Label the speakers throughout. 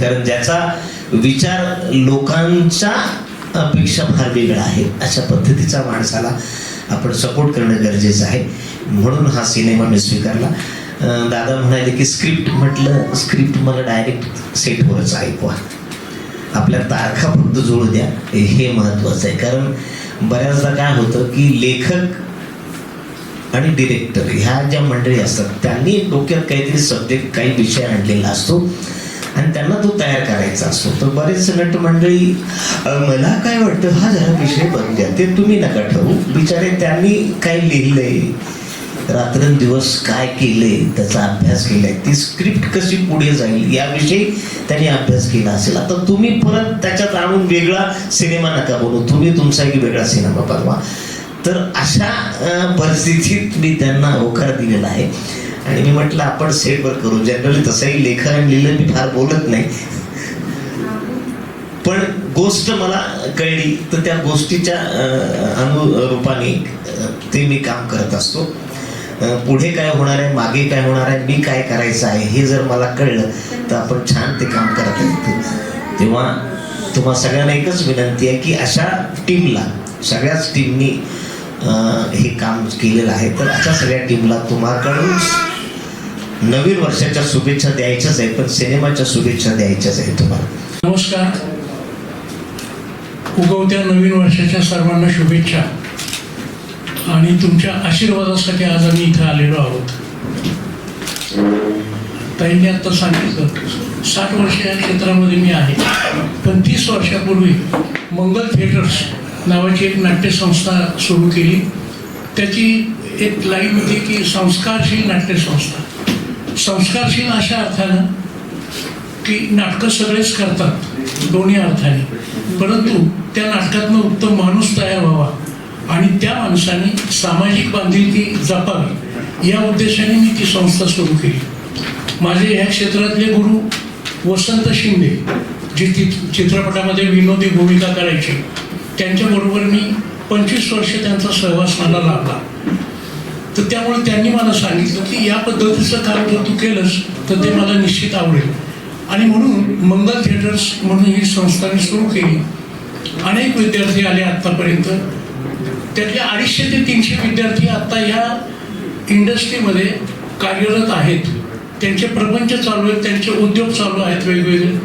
Speaker 1: कारण ज्याचा विचार लोकांच्या अपेक्षा फार वेगळा आहे. अशा पद्धतीचा माणसाला आपण सपोर्ट करणं गरजेचं आहे. म्हणून हा सिनेमा मी स्वीकारला. दादा म्हणाले की स्क्रिप्ट म्हटलं स्क्रिप्ट मला डायरेक्ट सेटवरच ऐकवा. आपल्या तारखा फक्त जोडू द्या. हे महत्त्वाचं आहे. कारण बऱ्याचदा काय होतं की लेखक आणि डिरेक्टर ह्या ज्या मंडळी असतात त्यांनी डोक्यात काहीतरी सब्जेक्ट काही विषय आणलेला असतो. आणि त्यांना तो तयार करायचा असतो. तर बरेच नट मंडळी मला काय वाटतं हा जरा विषय बघ द्या ते तुम्ही नका ठरवू बिचारे त्यांनी काय लिहिलंय? रात्रंदिवस काय केले त्याचा अभ्यास केलाय. ती स्क्रिप्ट कशी पुढे जाईल? याविषयी त्यांनी अभ्यास केला असेल. आता तुम्ही परत त्याच्यात आणून वेगळा सिनेमा नका बनवू. तुम्ही तुमचा एक वेगळा सिनेमा बनवा. तर अशा परिस्थितीत मी त्यांना होकार दिलेला आहे. आणि मी म्हटलं आपण सेटवर करू. जनरली तसंही लेखन लिहिलं मी फार बोलत नाही. पण गोष्ट मला कळली. तर त्या गोष्टीच्या अनुरूपाने ते मी काम करत असतो. पुढे काय होणार आहे मागे काय होणार आहे मी काय करायचं आहे हे जर मला कळलं तर आपण छान ते काम करत येतो तेव्हा तुम्हा सगळ्यांना एकच विनंती आहे की अशा टीमला सगळ्याच टीमनी हे काम केलेलं आहे. तर अशा सगळ्या टीमला तुम्हाकडून नवीन वर्षाच्या शुभेच्छा द्यायच्याच आहे पण सिनेमाच्या शुभेच्छा द्यायच्याच आहे तुम्हाला.
Speaker 2: नमस्कार. उगवत्या नवीन वर्षाच्या सर्वांना शुभेच्छा. आणि तुमच्या आशीर्वादासाठी आज आम्ही इथं आलेलो आहोत. ताईंनी आता सांगितलं साठ वर्ष या क्षेत्रामध्ये मी आहे पण तीस वर्षापूर्वी मंगल थिएटर्स नावाची एक नाट्यसंस्था सुरू केली. त्याची एक लाईन होती की संस्कारशील नाट्यसंस्था. संस्कारशील अशा अर्थानं की नाटकं सगळेच करतात दोन्ही अर्थाने. परंतु त्या नाटकातनं उत्तम माणूस तयार व्हावा आणि त्या माणसाने सामाजिक बांधिलकी जपावी या उद्देशाने मी ती संस्था सुरू केली. माझे ह्या क्षेत्रातले गुरु वसंत शिंदे जे चित- चित्रपटामध्ये विनोदी भूमिका करायचे त्यांच्याबरोबर मी पंचवीस वर्ष त्यांचा सहवास मला लाभला. तर त्यामुळे त्यांनी मला सांगितलं की या पद्धतीचं काम जर तू केलंस तर ते मला निश्चित आवडेल. आणि म्हणून मंगल थिएटर्स म्हणून ही संस्था मी सुरू केली. अनेक विद्यार्थी आले आत्तापर्यंत. त्यातले अडीचशे ते तीनशे विद्यार्थी आत्ता या इंडस्ट्रीमध्ये कार्यरत आहेत. त्यांचे प्रपंच चालू आहेत त्यांचे उद्योग चालू आहेत वेगवेगळे.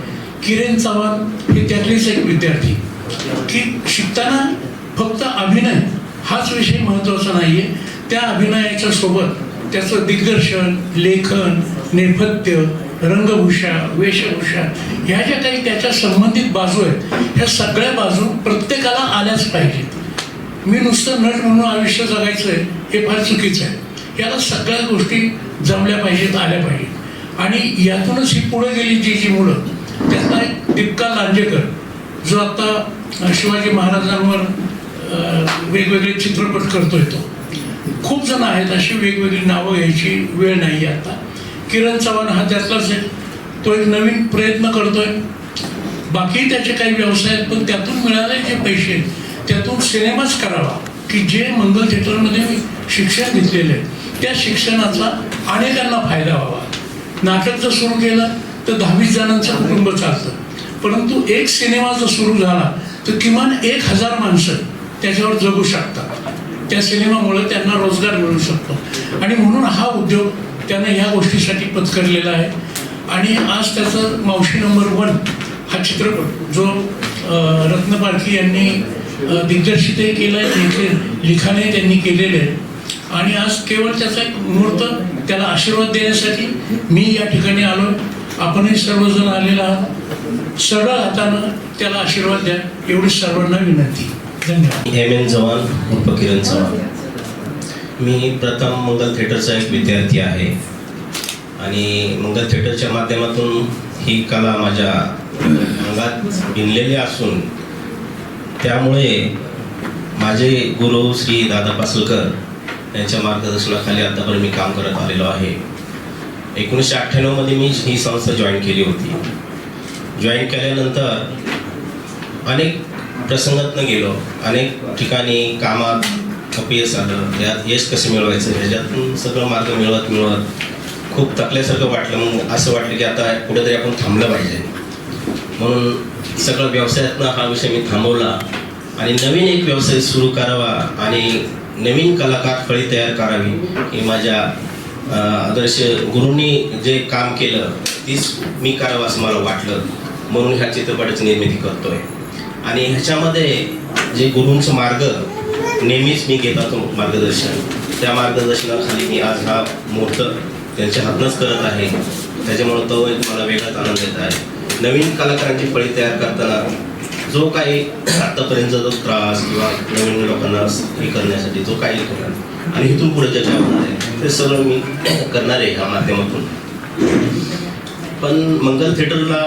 Speaker 2: किरण चव्हाण हे त्यातलेच एक विद्यार्थी. की शिकताना फक्त अभिनय हाच विषय महत्त्वाचा नाही आहे त्या अभिनयाच्या सोबत त्याचं दिग्दर्शन लेखन नेपथ्य रंगभूषा वेशभूषा ह्या ज्या काही त्याच्या संबंधित बाजू आहेत ह्या सगळ्या बाजू प्रत्येकाला आल्याच पाहिजेत मी नुसतं नट म्हणून आयुष्य जगायचं आहे हे फार चुकीचं आहे याला सगळ्या गोष्टी जमल्या पाहिजेत आल्या पाहिजेत. आणि यातूनच ही पुढे गेली जी जी मुलं त्यातला एक दीपका लांजेकर जो आता शिवाजी महाराजांवर वेगवेगळे चित्रपट करतोय तो. खूप जण आहेत अशी वेगवेगळी नावं घ्यायची वेळ नाही आहे आता. किरण चव्हाण हा त्यातलाच आहे. तो एक नवीन प्रयत्न करतोय. बाकी त्याचे काही व्यवसाय आहेत पण त्यातून मिळाले जे पैसे. आहेत, त्यातून सिनेमाच करावा की जे मंगल थिएटरमध्ये मी शिक्षण घेतलेलं आहे. त्या शिक्षणाचा अनेकांना फायदा व्हावा. नाटक जर सुरू केलं तर दहावीस जणांचं कुटुंब चालतं. परंतु एक सिनेमा जर सुरू झाला तर किमान एक हजार माणसं त्याच्यावर जगू शकतात. त्या सिनेमामुळे त्यांना रोजगार मिळू शकतो. आणि म्हणून हा उद्योग त्यानं ह्या गोष्टीसाठी पत्करलेला आहे. आणि आज त्याचं मावशी नंबर वन हा चित्रपट जो रत्न पारखी यांनी दिग्दर्शितही केला आहे लिखे लिखाणही त्यांनी केलेले आहे आणि आज केवळ त्याचा एक मुहूर्त त्याला आशीर्वाद देण्यासाठी मी या ठिकाणी आलो आपणही सर्वजण आलेला आहात. सरळ हातानं त्याला आशीर्वाद द्या एवढी सर्वांना विनंती. धन्यवाद
Speaker 1: एम एन जवान उर्फ किरण चव्हाण. मी प्रथम मंगल थिएटरचा एक विद्यार्थी आहे. आणि मंगल थिएटरच्या माध्यमातून ही कला माझ्या अंगात भिनलेली असून त्यामुळे माझे गुरु श्री दादा पासलकर यांच्या मार्गदर्शनाखाली आतापर्यंत मी काम करत आलेलो आहे. एकोणीसशे अठ्ठ्याण्णवमध्ये मी ही संस्था जॉईन केली होती. जॉईन केल्यानंतर अनेक प्रसंगातनं गेलो. अनेक ठिकाणी कामात अपयश आलं. यात यश कसं मिळवायचं? ह्याच्यातून सगळं मार्ग मिळवत मिळवत खूप थकल्यासारखं वाटलं. मग असं वाटलं की आता कुठेतरी आपण थांबलं पाहिजे.
Speaker 3: म्हणून सगळं व्यवसायातनं हा विषय मी थांबवला. आणि नवीन एक व्यवसाय सुरू करावा आणि नवीन कलाकार फळी तयार करावी ही माझ्या आदर्श गुरूंनी जे काम केलं तीच मी करावं असं मला वाटलं. म्हणून ह्या चित्रपटाची निर्मिती करतोय. आणि ह्याच्यामध्ये जे गुरूंचं मार्ग नेहमीच मी घेत असतो मार्गदर्शन. त्या मार्गदर्शनाखाली मी आज हा मुहूर्त त्यांच्या हातनंच करत आहे. त्याच्यामुळं तो एक मला वेगळाच आनंद येत आहे. नवीन कलाकारांची फळी तयार करताना जो काही आतापर्यंतचा जो त्रास किंवा नवीन लोकांना हे करण्यासाठी जो काही होणार आणि इथून पुढे जे होणार आहे ते सगळं मी करणार आहे ह्या माध्यमातून. पण मंगल थिएटरला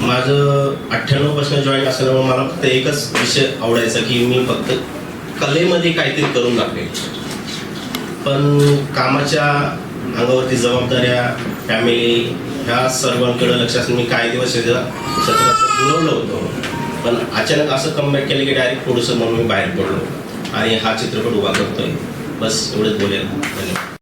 Speaker 3: माझं अठ्ठ्याण्णवपासून जॉईन असल्यामुळे मला फक्त एकच विषय आवडायचा की मी फक्त कलेमध्ये काहीतरी करून दाखवेल पण कामाच्या अंगावरती जबाबदाऱ्या फॅमिली ह्या सर्वांकडे लक्ष असून मी काही दिवस याच्या बुडवलं होतं. पण अचानक असं कमबॅक केलं की डायरेक्ट प्रोड्युसर म्हणून मी बाहेर पडलो आणि हा चित्रपट उभा करतोय. बस एवढंच बोलेल धन्यवाद.